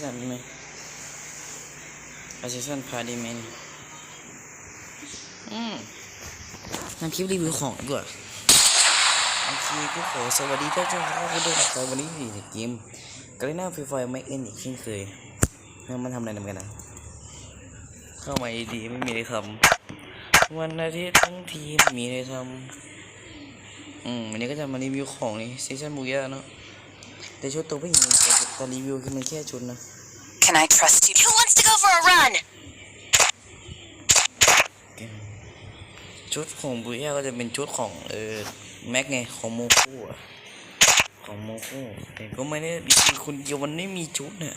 ชั่นไหมเอาซีซั่นพาดีไหมนอืมทำคลิปรีวิวของดีกว่าโอเคก็ขอสวัสดีท่านผู้ชมทุกท่านด้วยนะครับวันนี้อยู่ในเกมกาเลน่าฟรีไฟไม่เอ็นอีกเช่นเคยแล้วมันทำอะไรนำกันนะ เข้ามาดีไม่มีอะไรทำวันอาทิตย์ทั้งทีมมีอะไรทำอืมวันนี้ก็จะมารีวิวของนี่ซีซั่นบูย่าเนาะ แต่ชุดตัวผู้หญิงแต่แต่รีวิวคือมันแค่ชุดนะ Can I trust you? Who wants to go for a run? ชุดของบุย่าก็จะเป็นชุดของเออแม็กไงของโมคุอะของโมคุแต่ก็ไม่ได้มีคนเดียวมันไม่มีชุดเนี่ย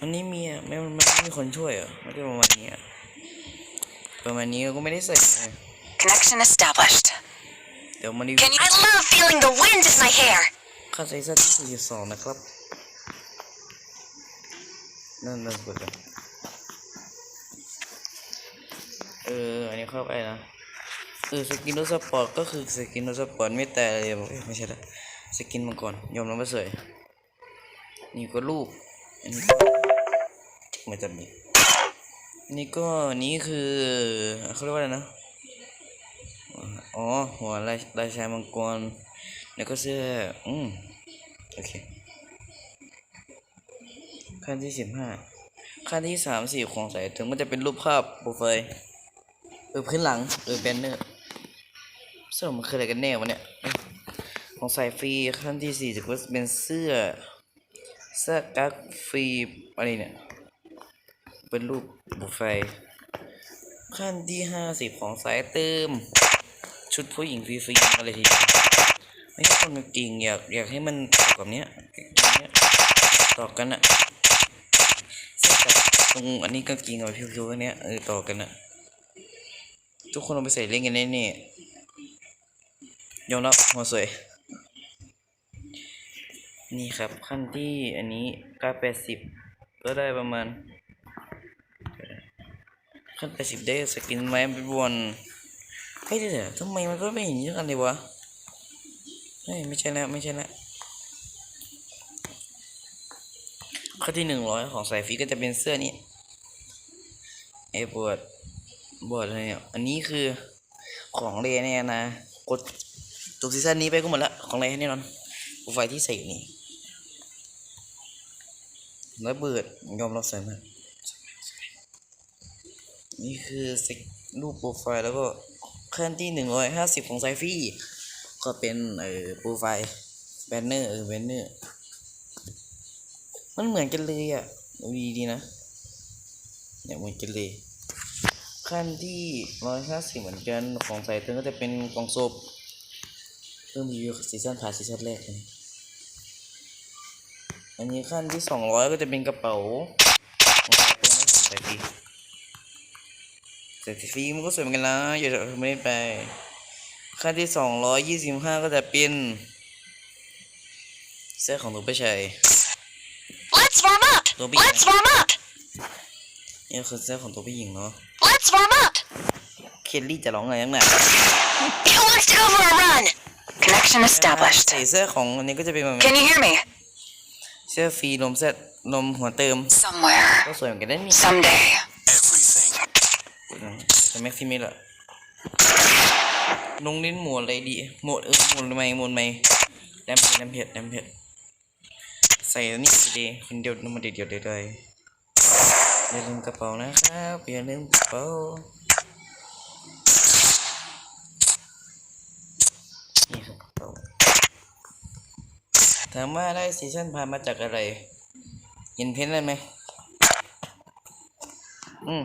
มันไม่มีอะไม่มันไม่มีคนช่วยอะไม่ได้ประมาณนี้อะประมาณนี้ก็ไม่ได้ใส่ไง Connection established. เดี๋ยวมันรี Can you? I love feeling the wind in my hair. ค่าใช้สัตที่สี่สองนะครับ นั่นนั่นเปิดกันเออ อันนี้เข้าไปนะคือสกินรถสปอร์ตก็คือสกินรถสปอร์ตไม่แต่เลยบอกเอ้ยไม่ใช่ละสกินมังกรยอมรับว่าสวยนี่ก็รูปอันนี้ก็ไม่จำเป็นนี่ก็นี่คือเขาเรียกว่าอะไรนะ อ๋อ หัวลายลายชายมังกร แล้วก็เสื้อ อืม โอเค ขั้นที่สิบห้า ขั้นที่สามสี่ของสายถึงมันจะเป็นรูปภาพโปรไฟล์เออพื้นหลังเออแบนเนอร์สรุปมันคืออะไรกันแน่วะเนี่ยเอ้ยของสายฟรีขั้นที่สี่จะเป็นเสื้อ เสื้อกั๊กฟรีอะไรเนี่ย เป็นรูปบุฟเฟ่ขั้นที่ห้าสิบของสายเติม ชุดผู้หญิงฟรีๆอะไรทีเดียว ใช่คนจริงอยากอยากให้มันต่อกับเนี้ยอย่งเนี้ยต่อกันอะเสื้อกับตรงอันนี้กางเกงกับผิวๆอันเนี้ยเออต่อกันอะทุกคนเอาไปใส่เล่นกันแน่ๆยอมรับหัวสวยนี่ครับขั้นที่อันนี้ก้าแปดสิบก็ได้ประมาณ ขั้นแปดสิบได้สกินไม้เป็นบอลเฮ้ยเดี๋ยวทำไมมันก็ไม่เห็นเยอะกันเลยวะ เฮ้ยไม่ใช่แล้วไม่ใช่แล้วขั้นที่หนึ่งร้อยของสายฟรีก็จะเป็นเสื้อนี้ไอ้บวดบวดอะไรเนี่ยอันนี้คือของเลเนี่ยนะกดจบซีซั่นนี้ไปก็หมดละของเลแน่นอนโปรไฟล์ที่ใส่อยู่นี่แล้วเบิดยอมรับสวยมากนี่คือสกรูปโปรไฟล์แล้วก็ขั้นที่หนึ่งร้อยห้าสิบของไซฟี่ ก็เป็นเอ่อโปรไฟล์แบนเนอร์เออแบนเนอร์มันเหมือนกันเลยอะดูดีนะเนี่ยเหมือนกันเลยขั้นที่ร้อยห้าสิบเหมือนกันของใสายเติมก็จะเป็นกล่องศพเพิ่มรีวิวซีซั่นผ่านซีซั่นแรกอันนี้ขั้นที่สองร้อยก็จะเป็นกระเป๋าของสายเติมไม่ใส่ฟรีใส่ฟรีมันก็สวยเหมือนกันนะอย่าไม่ได้ไป ขั้นที่สองร้อยยี่สิบห้าก็จะเป็นเสื้อของตัวผู้ชาย Let's warm up. Don't be Let's mad. warm up. นี่คือเสื้อของตัวผู้หญิงเนาะ Let's warm up. เคลลี่จะร้องอะไรยังไง Who wants to go for a run? Connection ใส่ established. เสื้อของอันนี้ก็จะเป็นแบบนี้ Can you hear me? เสื้อฟรีนมเสื้อนมหัวเติม Somewhere. ก็สวยเหมือนกันได้นี่ Someday. แต่แม็กซิมิลอะ ลงเลิ้นหมวดอะไรดีหมวดเออหมวดไม่หมวดไม่แรมเพจแรมเพจแรมเพจใส่อันนี่ดีคนเดียวนมาเดียวเดียวเลยอย่าลืมกระเป๋านะครับอย่าลืมกระเป๋านี่ครับกระเป๋าถามว่าได้ซีซั่นพามาจากอะไรเห็นเพนได้ไหมอืม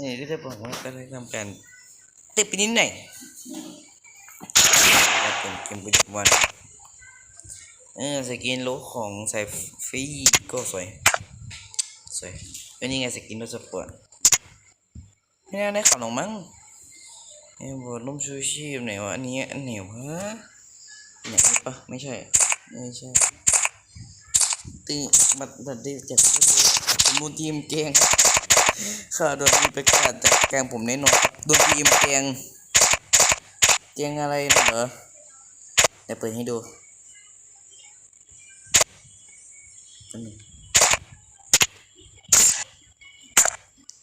นี่ก็จะบอกว่าก็ได้ทำการ ติดไปนิดหน่อยเป็นเกมประจำวันเออสกินโลของสายฟรีก็สวย สวยเป็นยังไงสกินรถสปอร์ตไม่น่าได้ขับหรอกมั้งไอ้บอลล่มชูชีพไหนวะอันนี้อันไหนียวฮะไหนปะไม่ใช่ไม่ใช่ตีมาตัดได้จากมูทีมเกง ข้าโดนมีปกาศจากแกงผมแน่นอนโดนทีมแกงแกงอะไรนะเหรอเดี๋ยวเปิดให้ดู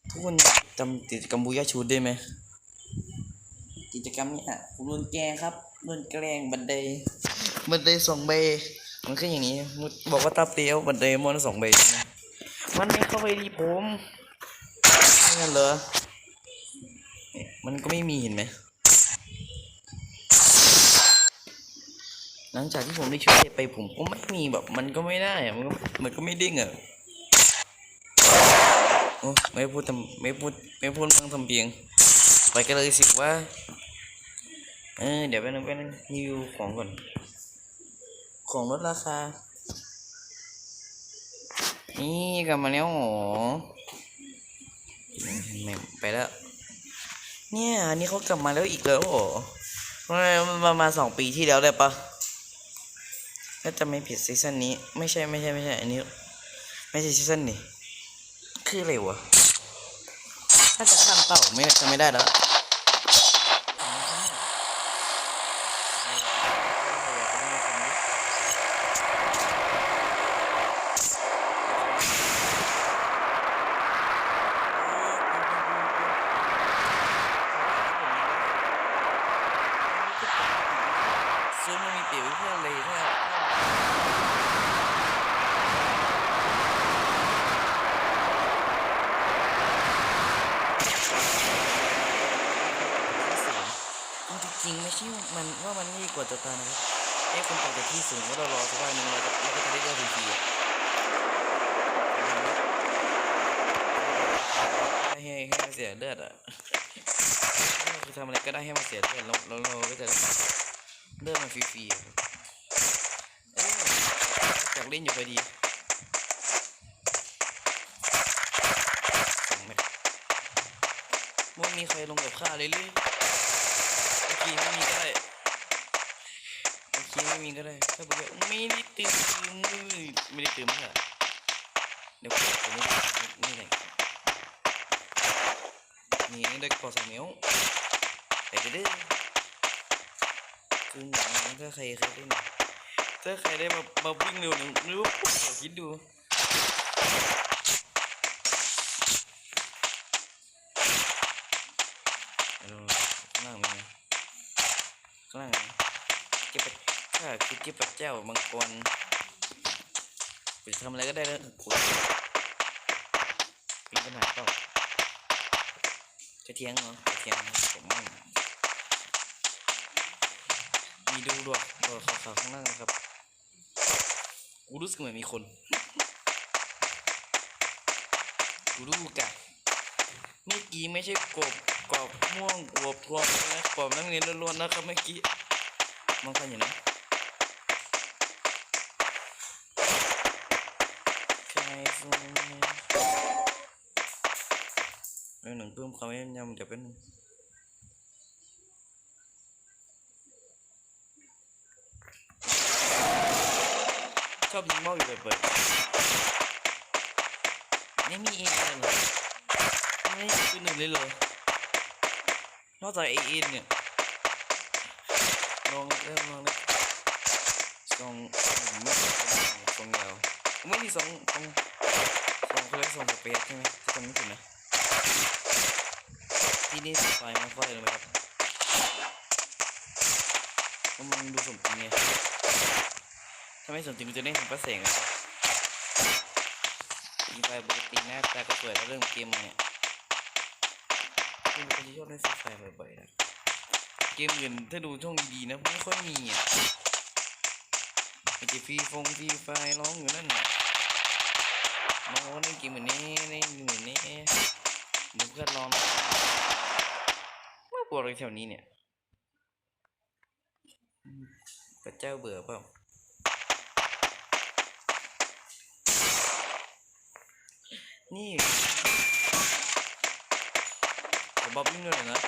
ทุกคนจำกิจกรรมบูยาชูได้ไหมกิจกรรมเนี้อะผมโดนแกงครับโดนแกล้งบันไดบันไดสองใบมันคืออย่างนี้บอกว่าตาเปรี้ยวบันไดมอนสองใบมันไม่เข้าไปดีผม งั้นเหรอเนี่ยมันก็ไม่มีเห็นไหม หลังจากที่ผมได้ช่วยไปผมก็ไม่มีแบบ มันก็ไม่ได้อะมันก็มันก็ไม่เด้งอะโอ้ไม่พูดทำไม่พูดไม่พูดมั่งทำเพียง ไปกันเลยสิว่า เออเดี๋ยวไปนึงไปนึงรีวิวของก่อน ของลดราคา นี่กลับมาแล้วเหรอ แม่งไปแล้ว เนี่ยอันนี้เขากลับมาแล้วอีกแล้วเหรอมันประมาณสองปีที่แล้วเลยปะถ้าจะไม่ผิดซีซั่นนี้ ไม่ใช่ไม่ใช่ไม่ใช่อันนี้ ไม่ใช่ซีซั่นนี้ คืออะไรวะถ้าจะข้ามเป้าไม่จะไม่ได้แล้ว ซื้อไม่มีเปรียบเพื่อนเลยจริงไม่ใช่มันว่ามันง่กว่าจะตายนะครับไอ้คนตกจากที่สูงว่าเรารอสักวันหนึ่งเราจะเราก็จะได้เลือดฟรีๆอะให้ให้ให้มันเสียเลือดอะคือทำอะไรก็ได้ให้มันเสียเลือดแล้วแล้วเราก็จะได้ เลือดมันฟรีๆอะครับเอ้ยากเล่นอยู่พอดีสองเม็ดไม่มีใครลงกับข้าเลยเลยโอเคไม่มีก็ได้โอเคไม่มีก็ได้ถ้าบอกว่าไม่ได้ตื่นไม่ได้ตื่นเมื่อเดี๋ยวผมไม่ได้ไม่ได้นี่ได้กอสามเหมียวไปกันเด้อ คือหนังถ้าใครเคยเล่นถ้าใครได้มามาวิ่งเร็วหนึ่งรือว่าคิดดูเอาข้างล่างมีไหมข้างล่างเจ็บถ้าคือเจ็บปะเจ้ามังกรไปทำอะไรก็ได้แล้วโอ้ยมีปัญหาเปล่าจะเทียงเหรอจะเทียงผมไม่ มีดูด้วยตัวขาวๆข้างล่างนะครับกูรู้สึกเหมือนมีคนกูรู้กะเมื่อกี้ไม่ใช่กบกรอบม่วงกบพวงนะกรอบนักเรียนล้วนๆนะครับเมื่อกี้มองกันอยู่นะใครฟูเนี่ยเรื่องหนึ่งเพิ่มความแม่นยำเดี๋ยวเป็นง ชอบยิงเมาอยู่เปิดๆไม่มีเองเลยเหรอไม่มีปืนหนึ่งเลยเหรอนอกจากเอเอ็นเนี่ยลองเริ่มลองเลยสองไม่ใช่สองยาวไม่มีสองสองสองเขาเรียกสองสเปซใช่ไหมถ้าจำไม่ผิดนะที่นี่สไฟไม่ค่อยเลยไหมครับเพราะมันดูสมจริงไง ถ้าไม่สมจริงมันจะเล่นถึงพระแสงอะยิงไปปกติหน้าตาก็สวยแล้วเริ่มเกมเนี่ยเป็นคนที่ชอบเล่นฟรีไฟบ่อยๆนะเกมอื่นถ้าดูช่องดีนะไม่ค่อยมีอะไอจีฟรีฟงฟรีไฟร้องอยู่นั่นน่ะน้องเล่นเกมเหมือนนี้เล่นเหมือนนี้ดูเพื่อนร้องมาปวดอะไรแถวนี้เนี่ยพระเจ้าเบื่อเปล่า นี่ขอบ๊อบนิ่งด้วยนะ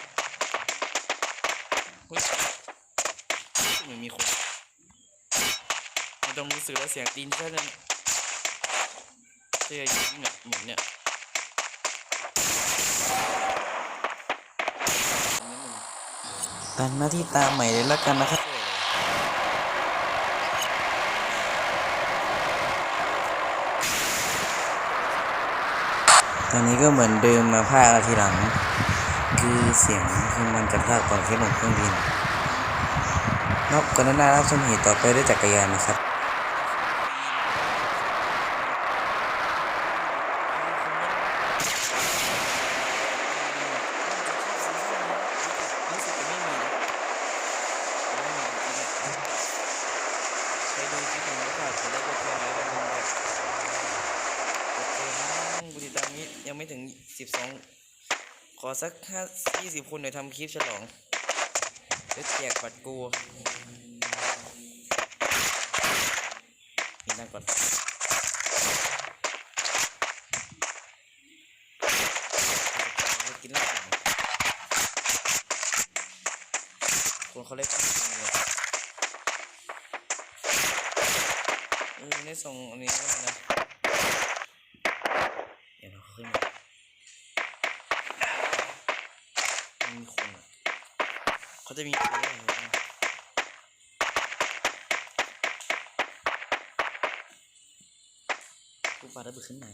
เฮ้ยเหมือนมีคนไม่ต้องรู้สึกแล้วเสียงตีนแค่นั้นเสียยิงเนี่ยหมุนเนี่ยกันหน้าที่ตามใหม่เลยแล้วกันนะครับ ตอนนี้ก็เหมือนเดิมมาภาคทีหลัง คือเสียงคือมันจะภาคก่อนขึ้นลงเครื่องบินนอกจากนั้นรับชมเหตุต่อไปด้วยจักรยานนะครับ ไปดูคลิปของเราค่ะกดไลค์กดแชร์แล้วก็ลืมแบบกดติดตามบุรีตามนี้ยังไม่ถึง 12 ขอสัก5 20คนหน่อยวทำคลิปฉลองเดี๋ยวแจกบัตรกูนี่นั่งก่อนกินแล้วคนเขาเล่นกันเนี่ยเออได้ส่งอันนี้ก็นะ เดี๋ยวเราขึ้นมามันมีคนอะ เขาจะมีตัวอะไรอยู่นะกูปาระเบิดขึ้นมา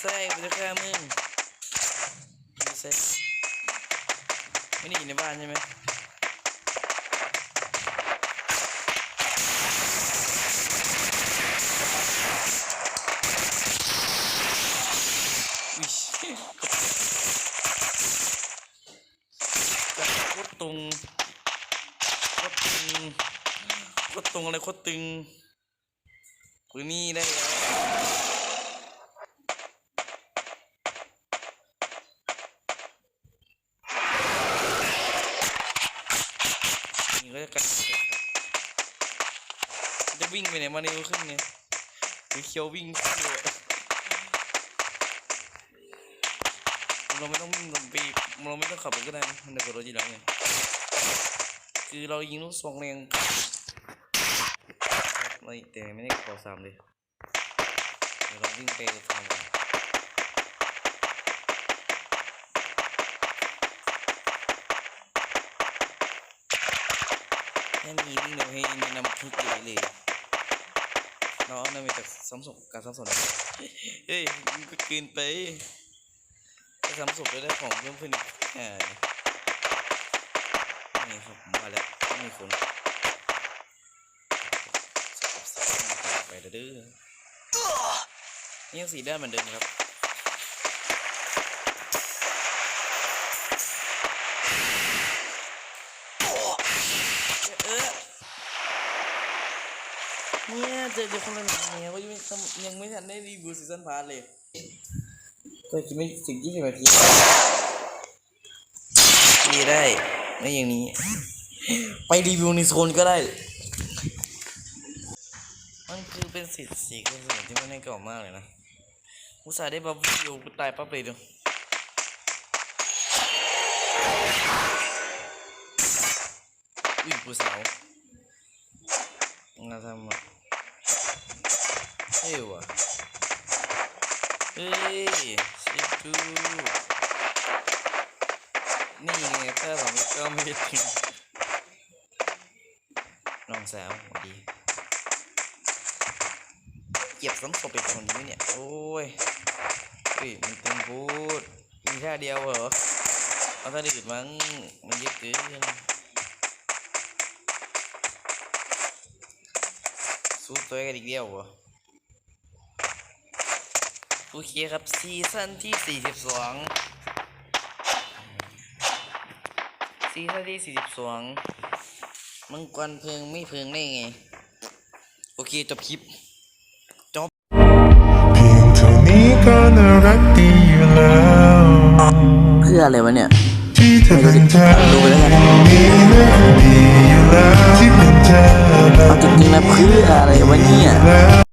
ไซ่กูจะฆ่ามึงยูไซ่ไม่ได้อยู่ในบ้านใช่ไหมโคตรตรงโคตรตึงโคตรตรงอะไรโคตรตึงปืนนี่ได้แล้ว นี่ก็จะกลายเป็นครับจะ วิ่งไปไหนมาในรู้ขึ้นเนี่ยหรือเคียววิ่งขึ้นเลยเราไม่ต้องวิ่งลงไปเราไม่ต้องขับมันก็ได้นะมันจะกดรถจีหลังไงคือเรายิงลูกซองแรงไม่แต่ไม่ได้กดสามเลยเดี๋ยวเราวิ่งไปทางกันแค่มีวิ่งเร็วให้แนะนำให้เก๋เลย น้องนั่นมาจากซ้ำศพการซ้ำศพนะเฮ้ยมันก็เกินไปถ้าซ้ำศพแล้วได้ของเพิ่มขึ้นอีกอ่านี่ครับผมมาแล้วต้องมีคนไปเด้อนี่ยังสีด้านเหมือนเดิมครับ เออ เนี่ยเจอเจอคนละหนังเนี่ยว่ายังไม่ทำยังไม่ทันได้รีวิวซีซั่นพาร์ทเลยก็คิดไม่ถึงยี่สิบนาทีทีได้ไม่อย่างนี้ ไปรีวิวในโซนก็ได้ มันคือเป็นสิทธิ์สีกระสุนที่ไม่ได้เก่ามากเลยนะอุตส่าห์ได้บัฟวิวกูตายปั๊บเลยดูอุ้ยกูสาวงาทำอะเฮ้ย ว่ะเฮ้ยชิคูนี่ไงถ้าสองก็ไม่ได้ถึงน้องสาวดีเก็บสำศพอีกคนนี้เนี่ย โอ้ยเฮ้ยมันตึงพูดมีท่เดียวเหรอ เอาท่าอื่นมั้งมันเยอะเกินสู้ตัวกันอีกเดียวเหรอ โอเคครับซีซั่นที่ 42 ซีซั่นที่ 42 มังกรเพลิงไม่เพลิงได้ไง โอเค จบคลิป จบ เพียงเท่านี้ก็น่ารักดีอยู่แล้ว เพื่ออะไรวะเนี่ย ที่เธอเป็นเธอดูไปแล้วกันมีเรื่องดีอยู่แล้วที่เป็นเธอเอาจริงๆแล้วเพื่ออะไรวะเนี่ย แล้ว